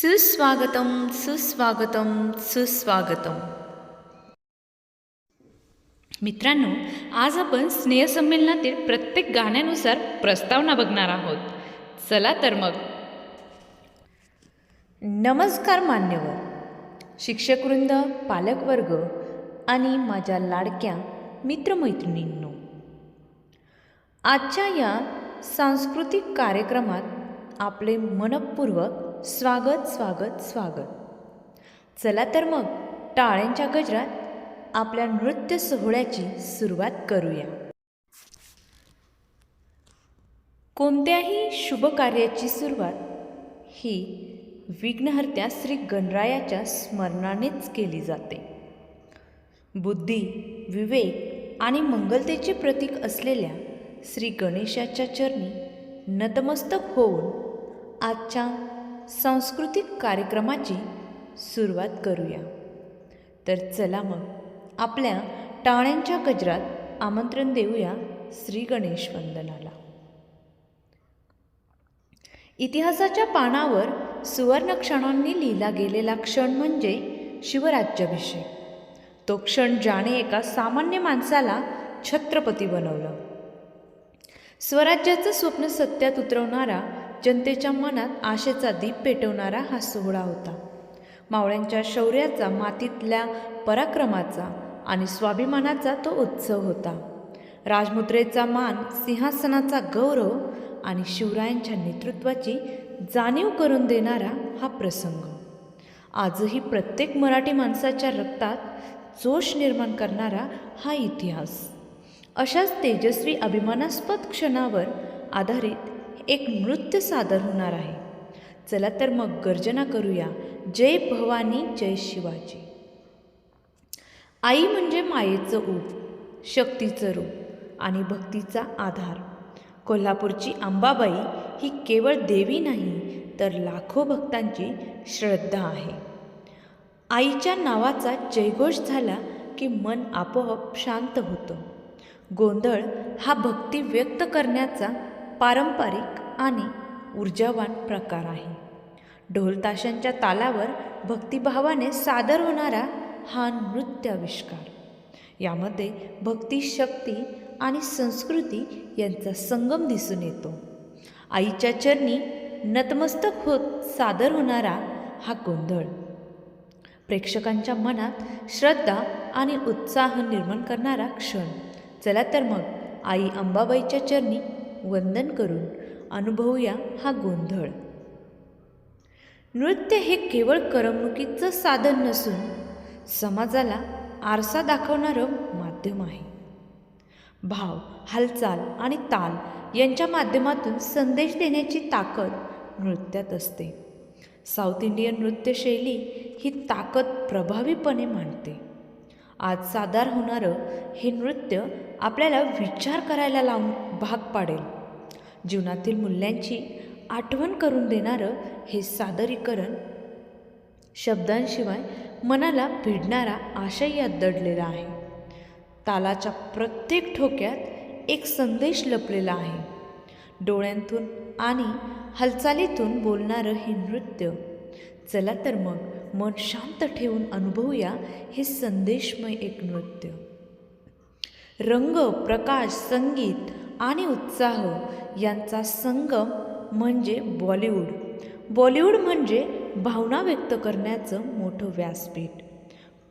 सुस्वागतम सुस्वागतम सुस्वागतम. मित्रांनो आज आपण स्नेहसंमेलनातील प्रत्येक गाण्यानुसार प्रस्तावना बघणार आहोत. चला तर मग. नमस्कार मान्यवर. शिक्षकवृंद पालकवर्ग आणि माझ्या लाडक्या मित्रमैत्रिणींनो. आजच्या या सांस्कृतिक कार्यक्रमात आपले मनपूर्वक स्वागत स्वागत स्वागत. चला तर मग टाळ्यांच्या गजरात आपल्या नृत्य सोहळ्याची सुरुवात करूया. कोणत्याही शुभ कार्याची सुरुवात ही विघ्नहर्त्या श्री गणरायाच्या स्मरणानेच केली जाते. बुद्धी विवेक आणि मंगलतेचे प्रतीक असलेल्या श्री गणेशाच्या चरणी नतमस्तक होऊन आजच्या सांस्कृतिक कार्यक्रमाची सुरुवात करूया. तर चला मग आपल्या टाळ्यांच्या गजरात आमंत्रण देऊया श्री गणेश वंदनाला इतिहासाच्या पानावर सुवर्ण क्षणांनी लिहिला गेलेला क्षण म्हणजे शिवराज्याभिषेक. तो क्षण ज्याने एका सामान्य माणसाला छत्रपती बनवलं. स्वराज्याचं स्वप्न सत्यात उतरवणारा जनतेच्या मनात आशेचा दीप पेटवणारा हा सोहळा होता. मावळ्यांच्या शौर्याचा मातीतल्या पराक्रमाचा आणि स्वाभिमानाचा तो उत्सव होता. राजमुद्रेचा मान सिंहासनाचा गौरव आणि शिवरायांच्या नेतृत्वाची जाणीव करून देणारा हा प्रसंग. आजही प्रत्येक मराठी माणसाच्या रक्तात जोश निर्माण करणारा हा इतिहास. अशाच तेजस्वी अभिमानास्पद क्षणावर आधारित एक नृत्य सादर होणार आहे. चला तर मग गर्जना करूया. जय भवानी जय शिवाजी. आई म्हणजे मायेचं ऊब शक्तीचं रूप आणि भक्तीचा आधार. कोल्हापूरची अंबाबाई ही केवळ देवी नाही तर लाखो भक्तांची श्रद्धा आहे. आईच्या नावाचा जयघोष झाला की मन आपोआप शांत होतं. गोंधळ हा भक्ती व्यक्त करण्याचा पारंपरिक आणि ऊर्जावान प्रकार आहे. ढोलताशांच्या तालावर भक्तिभावाने सादर होणारा हा नृत्याविष्कार. यामध्ये भक्ती शक्ती आणि संस्कृती यांचा संगम दिसून येतो. आईच्या चरणी नतमस्तक होत सादर होणारा हा गोंधळ. प्रेक्षकांच्या मनात श्रद्धा आणि उत्साह निर्माण करणारा क्षण. चला तर मग आई अंबाबाईच्या चरणी वंदन करून अनुभवूया हा गोंधळ. नृत्य हे केवळ करमणुकीचं साधन नसून समाजाला आरसा दाखवणारं माध्यम आहे. भाव हालचाल आणि ताल यांच्या माध्यमातून संदेश देण्याची ताकद नृत्यात असते. साऊथ इंडियन नृत्यशैली ही ताकद प्रभावीपणे मांडते. आज सादर होणारं हे नृत्य आपल्याला विचार करायला लावून भाग पाडेल. जीवनातील मूल्यांची आठवण करून देणारं हे सादरीकरण शब्दांशिवाय मनाला भिडणारा आशय यात दडलेला आहे. तालाच्या प्रत्येक ठोक्यात एक संदेश लपलेला आहे. डोळ्यांतून आणि हालचालीतून बोलणारं हे नृत्य चला तर मग मन शांत ठेवून अनुभवूया हे संदेशमय एक नृत्य. रंग प्रकाश संगीत आणि उत्साह यांचा संगम म्हणजे बॉलिवूड. बॉलिवूड म्हणजे भावना व्यक्त करण्याचं मोठं व्यासपीठ.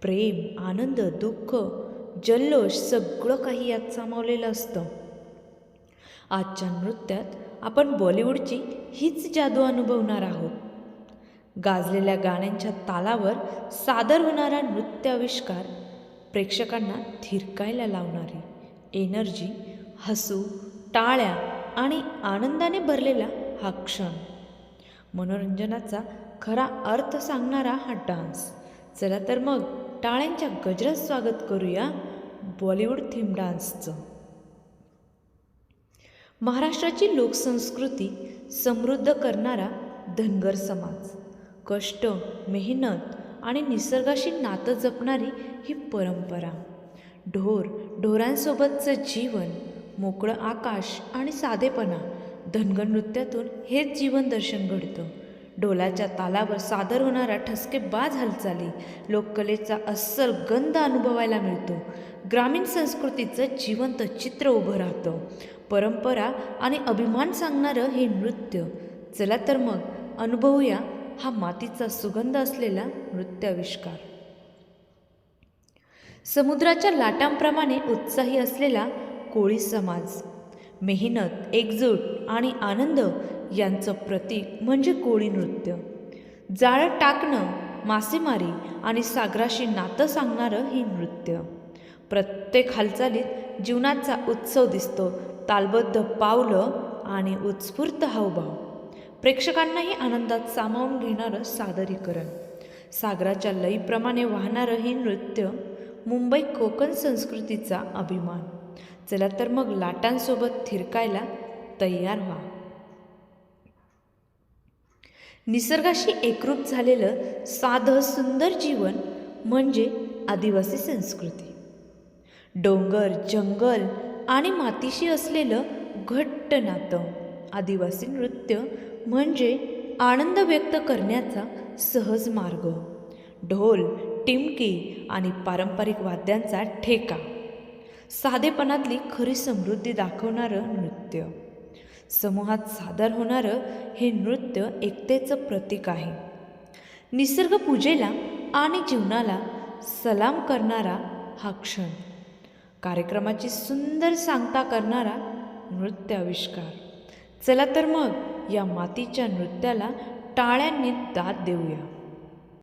प्रेम आनंद दुःख जल्लोष सगळं काही यात सामावलेलं असतं. आजच्या नृत्यात आपण बॉलिवूडची हीच जादू अनुभवणार आहोत. गाजलेल्या गाण्यांच्या तालावर सादर होणारा नृत्याविष्कार प्रेक्षकांना थिरकायला लावणारी एनर्जी हसू टाळ्या आणि आनंदाने भरलेला हा क्षण. मनोरंजनाचा खरा अर्थ सांगणारा हा डान्स. चला तर मग टाळ्यांच्या गजरात स्वागत करूया बॉलिवूड थीम डान्सचं. महाराष्ट्राची लोकसंस्कृती समृद्ध करणारा धनगर समाज. कष्ट मेहनत आणि निसर्गाशी नातं जपणारी ही परंपरा. ढोर ढोरांसोबतचं जीवन मोकळं आकाश आणि साधेपणा धनगर नृत्यातून हेच जीवन दर्शन घडतं. ढोलाच्या तालावर सादर होणारा ठसकेबाज हालचाली लोककलेचा अस्सल गंध अनुभवायला मिळतो. ग्रामीण संस्कृतीचं जिवंत चित्र उभं राहतं. परंपरा आणि अभिमान सांगणारं हे नृत्य. चला तर मग अनुभवूया हा मातीचा सुगंध असलेला नृत्याविष्कार. समुद्राच्या लाटांप्रमाणे उत्साही असलेला कोळी समाज मेहनत एकजूट आणि आनंद यांचं प्रतीक म्हणजे कोळी नृत्य. जाळं टाकणं मासेमारी आणि सागराशी नातं सांगणारं हे नृत्य. प्रत्येक हालचालीत जीवनाचा उत्सव दिसतो तालबद्ध पावलं आणि उत्स्फूर्त हावभाव. प्रेक्षकांनाही आनंदात सामावून घेणारं सादरीकरण. सागराच्या लईप्रमाणे वाहणारं हे नृत्य मुंबई कोकण संस्कृतीचा अभिमान. चला तर मग लाटांसोबत थिरकायला तयार व्हा. निसर्गाशी एकरूप झालेलं साधं सुंदर जीवन म्हणजे आदिवासी संस्कृती. डोंगर जंगल आणि मातीशी असलेलं घट्ट नातं. आदिवासी नृत्य म्हणजे आनंद व्यक्त करण्याचा सहज मार्ग. ढोल टिमकी आणि पारंपरिक वाद्यांचा ठेका. साधेपणातली खरी समृद्धी दाखवणारं नृत्य. समूहात सादर होणारं हे नृत्य एकतेचं प्रतीक आहे. निसर्ग पूजेला आणि जीवनाला सलाम करणारा हा क्षण. कार्यक्रमाची सुंदर सांगता करणारा नृत्याविष्कार. चला तर मग या मातीच्या नृत्याला टाळ्यांनी दाद देऊया.